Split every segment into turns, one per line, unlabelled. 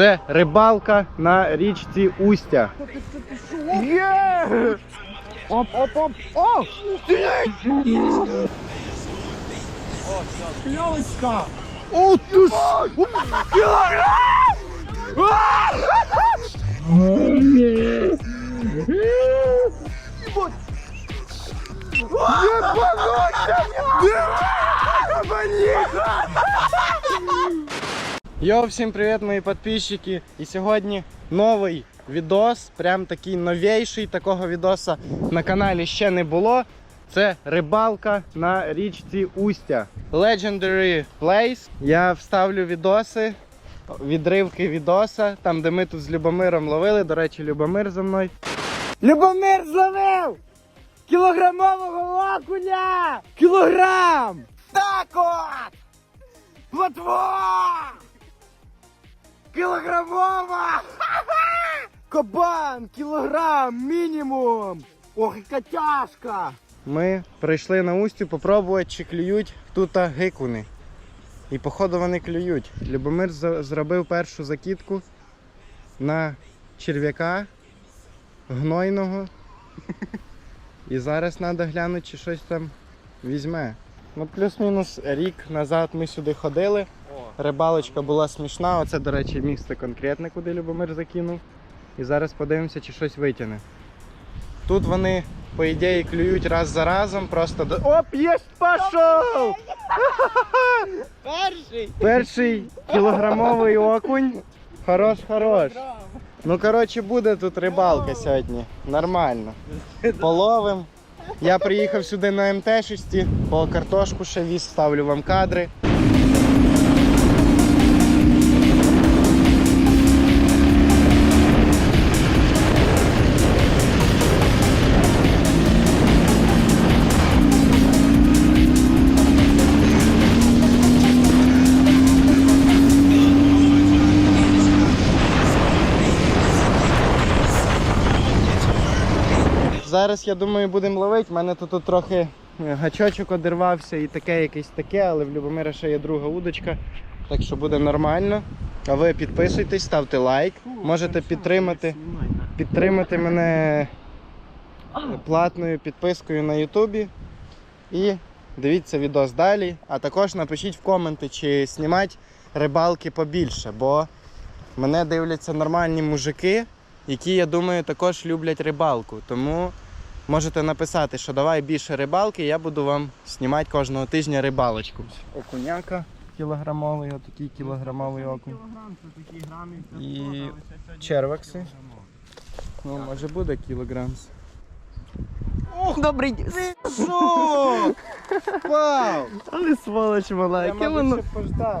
Це рибалка на річці Устя. Є! Оп, оп, оп, оп! Кльовочка! О, ти ж! Йо, всім привіт, мої підписчики. І сьогодні новий відос, прям такий новіший. Такого відоса на каналі ще не було. Це рибалка на річці Устя. Legendary Place. Я вставлю відоси, відривки відоса, там де ми тут з Любомиром ловили. До речі, Любомир за мною. Любомир зловив! Кілограмового окуня! Кілограм! Так от! Платва! Кілограмова! Кабан! Кілограм! Мінімум! Ох, яка тяжка! Ми прийшли на устю попробувати, чи клюють тут гикуни. І походу вони клюють. Любомир зробив першу закидку на черв'яка гнойного. І зараз треба глянути, чи щось там візьме. Ну, плюс-мінус рік назад ми сюди ходили. Рибалочка була смішна. Оце, до речі, місце конкретне, куди Любомир закинув. І зараз подивимося, чи щось витягне. Тут вони, по ідеї, клюють раз за разом, просто до. Оп, єсть, пішов!
Перший!
Перший кілограмовий окунь. Хорош, хорош. Ну, коротше, буде тут рибалка сьогодні. Нормально. Половим. Я приїхав сюди на МТ-6, по картошку ще віз, ставлю вам кадри. Зараз, я думаю, будемо ловити. У мене тут, трохи е, гачочок одірвався і таке якесь таке, але в Любомира ще є друга удочка. Так що буде нормально. А ви підписуйтесь, ставте лайк. Можете підтримати, підтримати мене платною підпискою на Ютубі. І дивіться відос далі. А також напишіть в коменти, чи знімати рибалки побільше, бо мене дивляться нормальні мужики, які, я думаю, також люблять рибалку. Тому можете написати, що давай більше рибалки, я буду вам знімати кожного тижня рибалочку. Окуняка кілограмовий, отакий кілограмовий окунь. І червакси. Ну, може буде кілограм.
Добрий день.
Що? Вау!
Але сволоч мала, яке воно.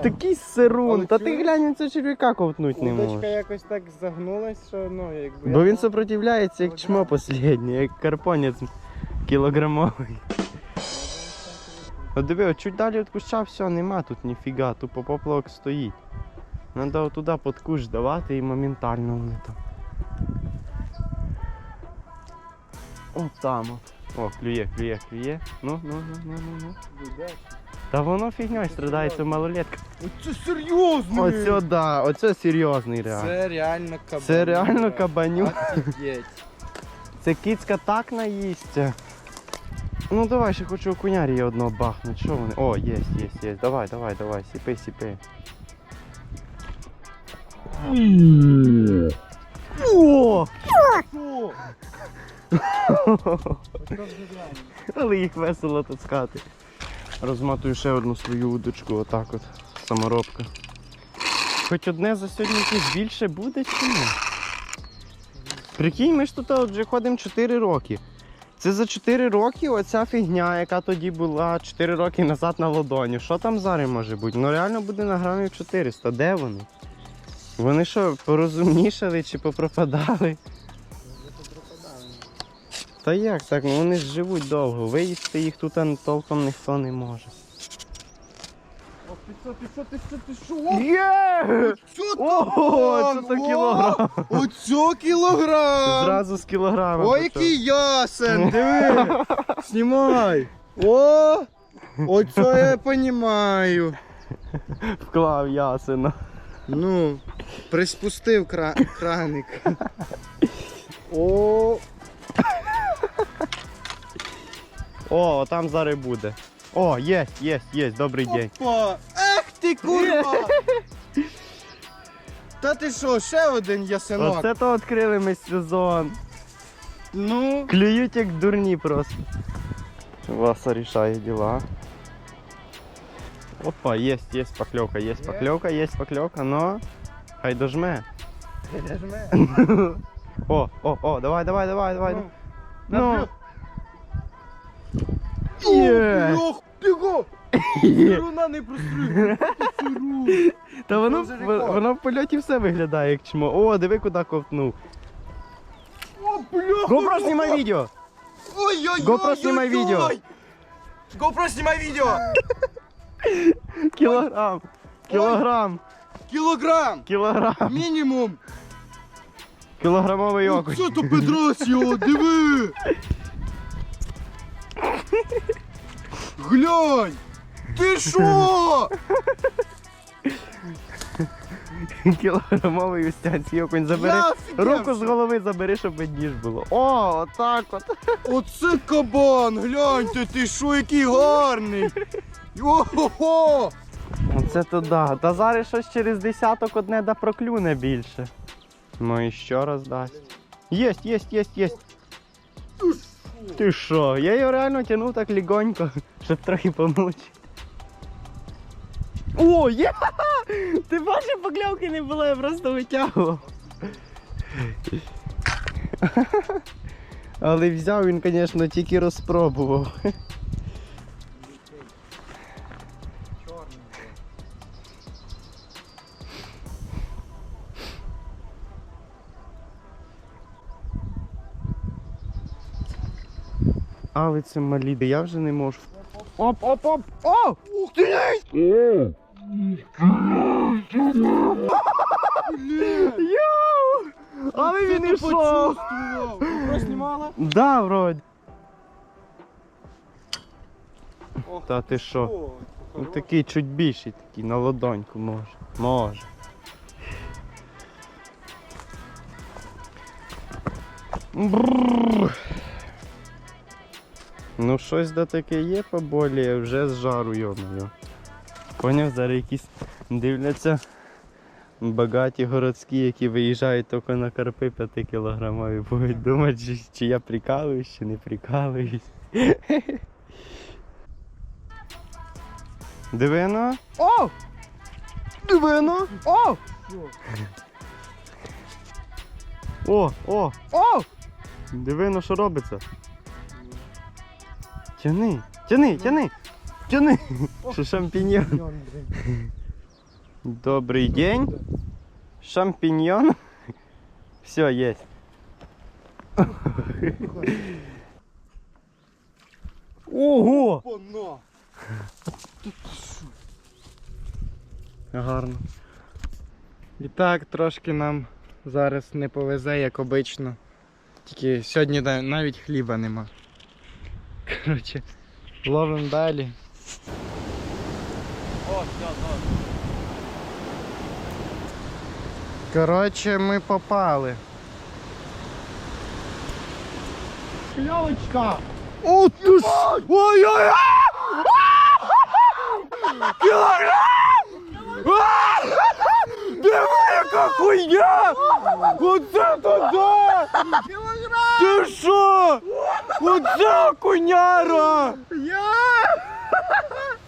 Такий сирун. Та ти глянь, він цього черв'яка ковтнуть не
Удочка
може.
якось так загнулась, що ну якби.
Бо він сопротивляється як чмо последнє, як карпонець кілограмовий. От диви, от чуть далі від куща все, нема тут ніфіга, тупо поплавок стоїть. Надо туди під кущ давати і моментально вони там. О, там. от. О, клює, клює, клює. Ну, ну, ну, ну, ну, ну. Та воно фігньою страдає, це малолетка.
Оце серйозно!
Оце да, оце серйозний реально.
Це реально кабанюка.
Це реально кабанюк.
Офігеть.
Це кицька так наїсться. Ну давай, ще хочу окунярі одного бахнуть. Що вони? О, є, є, є. Давай, давай, давай, сіпи, сіпи. Але їх весело таскати. Розматую ще одну свою удочку, отак от. Саморобка. Хоч одне за сьогодні якесь більше буде чи ні? Прикинь, ми ж тут вже ходимо 4 роки. Це за 4 роки оця фігня, яка тоді була 4 роки назад на ладоні. Що там зараз може бути? Ну реально буде на грамів 400. Де вони? Вони що, порозумнішали чи попропадали? Та як так? Ну вони ж живуть довго. Виїсти їх тут толком ніхто не може.
Ти що, ти що, ти що, ти що?
Є!
Що
Ого, це то кілограм.
Оце кілограм!
Зразу з кілограма.
Ой, який ясен! Диви! Знімай! О! Оце я понімаю.
Вклав ясено.
Ну, приспустив кра... краник. О,
О, там зараз буде. О, є, є, є, добрий день.
опа! Ех ти курва! Та ти що, ще один ясенок?
Оце то відкрили ми сезон.
Ну,
Клюють як дурні просто. Васа рішає діла. Опа, є, є покльовка, є покльовка, є покльовка, но хай дожме. О, о, о, давай, давай, давай, давай. Ну. Є.
Ох, бігу! Руна не прострілює.
Та воно,
вже
в-
рекорд.
воно в польоті все виглядає як чмо. О, диви, куди ковтнув.
О, бля!
GoPro, знімай відео!
Ой-ой-ой!
GoPro, знімай відео.
GoPro, знімай відео!
Кілограм! Кілограм!
Кілограм!
Кілограм!
Мінімум!
Кілограмовий окунь.
Оце то Педрасіо, диви! Глянь! Ти що?
Кілограмовий устянський окунь. Забери.
Я.
Руку з голови забери, щоб видніш було. О, отак от.
Оце кабан, гляньте, ти що, який гарний! Ого!
Оце то да. Та зараз щось через десяток одне да проклюне більше. Ну і що раз дасть. Єсть, єсть, єсть, єсть. Ти що? Я його реально тягнув так легонько, щоб трохи помучити. О, є! Ти бачив, поклявки не було, я просто витягував. Але взяв він, звісно, тільки розпробував. Але це малі, я вже не можу. Оп, оп, оп! О! Ти Йоу! Але він ішов!
Знімала?
Да, вроді. Та ти що? Ну такий чуть більший, такий на ладоньку може. Може. Бррр. Ну щось да таке є поболіє, вже з жару йомою. Поняв, зараз якісь дивляться багаті городські, які виїжджають тільки на карпи 5 кілограмові, будуть думати, чи, чи я прикалуюсь, чи не прикалуюсь. Дивино. О! Дивино! О! О, о, о! Дивино, що робиться. Тяни, тяни, тяни, тяни. Що шампіньйон. Добрий день. Шампіньйон. Все, есть. Ого! Гарно.
І так трошки нам зараз не повезе, як обично. Тільки сьогодні навіть хліба нема. Коротше, ловимо далі.
О, все, добре.
Коротше, ми попали.
Кльовочка!
О, ти ж! Ой-ой-ой! Кілограм! Диви, яка хуйня! Оце туди! Ти що? Оце окуняра!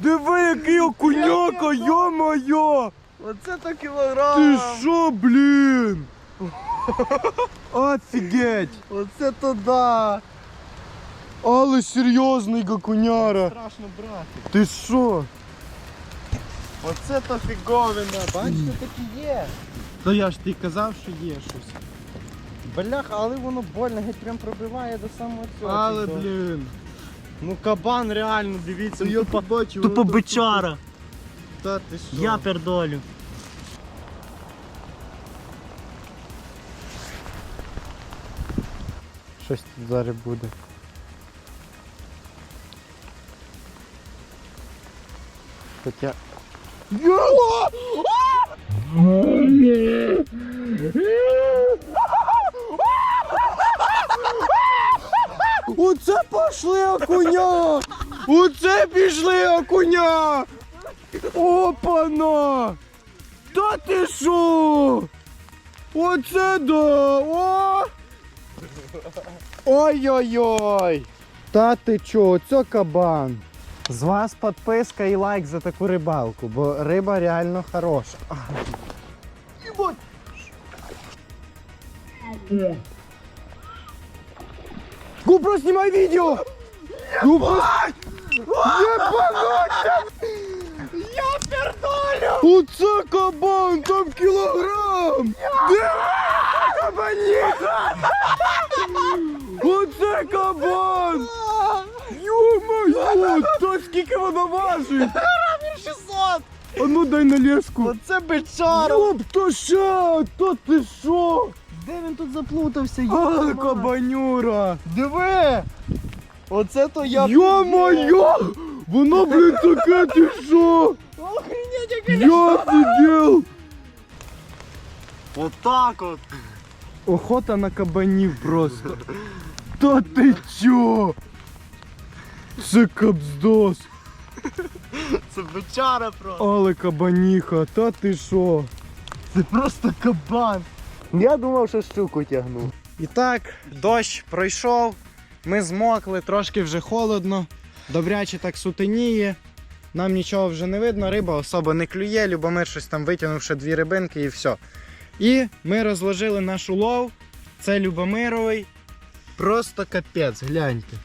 Диви, який окуняка, йо-моє!
Оце то кілограм!
Ти що, блін? Офігеть!
Оце то да!
Але серйозний гакуняра!
Страшно брати.
Ти що?
Оце то фіговина, бачите, такі є.
Та я ж ти казав, що є щось.
Блях, але воно больно, геть прям пробиває до самого цього.
Але,
Типу.
блін.
Ну кабан реально, дивіться.
Це я побачив.
Тупо
воно
бичара.
так- Та ти що?
Я пердолю.
Щось тут зараз буде. Хоча.
Я!
Оце пішли окуня! Оце пішли окуня! Опана! Та ти що? Оце да! О! Ой-ой-ой! Та ти чо, оце кабан!
З вас підписка і лайк за таку рибалку, бо риба реально хороша.
GoPro, снимай видео! GoPro... Ебануться! Я пердолю! Оце кабан, там кілограм! Диви, кабаніха! Оце кабан! Йо-моє! Та скільки воно важить?
600!
А ну дай на леску!
Оце бичара!
Йоп, то що? То ти що?
Де він тут заплутався?
Але кабанюра!
Диви! Оце то я.
Йо-моє! Воно, блін, таке, ти що?
Охренеть, яке
Я офігел!
Отак от.
Охота на кабанів просто. Та ти чо? Це кабздос.
Це бичара просто.
Але кабаніха, та ти що?
Це просто кабан.
Я думав, що щуку тягну.
І так, дощ пройшов, ми змокли, трошки вже холодно, добряче так сутеніє. Нам нічого вже не видно, риба особо не клює, Любомир щось там витягнув ще дві рибинки і все. І ми розложили наш улов. Це Любомировий. Просто капець, гляньте.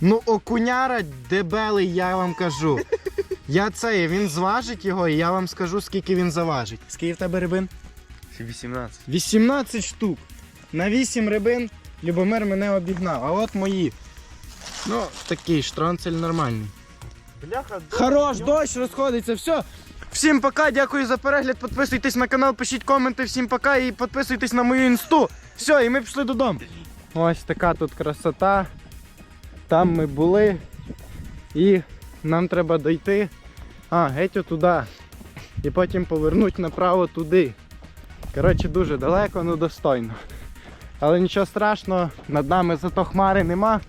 Ну, окуняра дебелий, я вам кажу. Я це, він зважить його, і я вам скажу, скільки він заважить. Скільки в тебе рибин?
18.
18 штук. На 8 рибин Любомир мене обігнав. А от мої. Ну, такий штранцель нормальний.
Бляха,
Хорош, дощ розходиться, все. Всім пока, дякую за перегляд. Підписуйтесь на канал, пишіть коменти. Всім пока і підписуйтесь на мою інсту. Все, і ми пішли додому. Ось така тут красота. Там ми були. І нам треба дойти. А, геть туди. І потім повернути направо туди. Коротше, дуже далеко, ну достойно. Але нічого страшного, над нами зато хмари нема.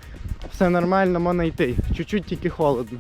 Все нормально, можна йти. Чуть-чуть тільки холодно.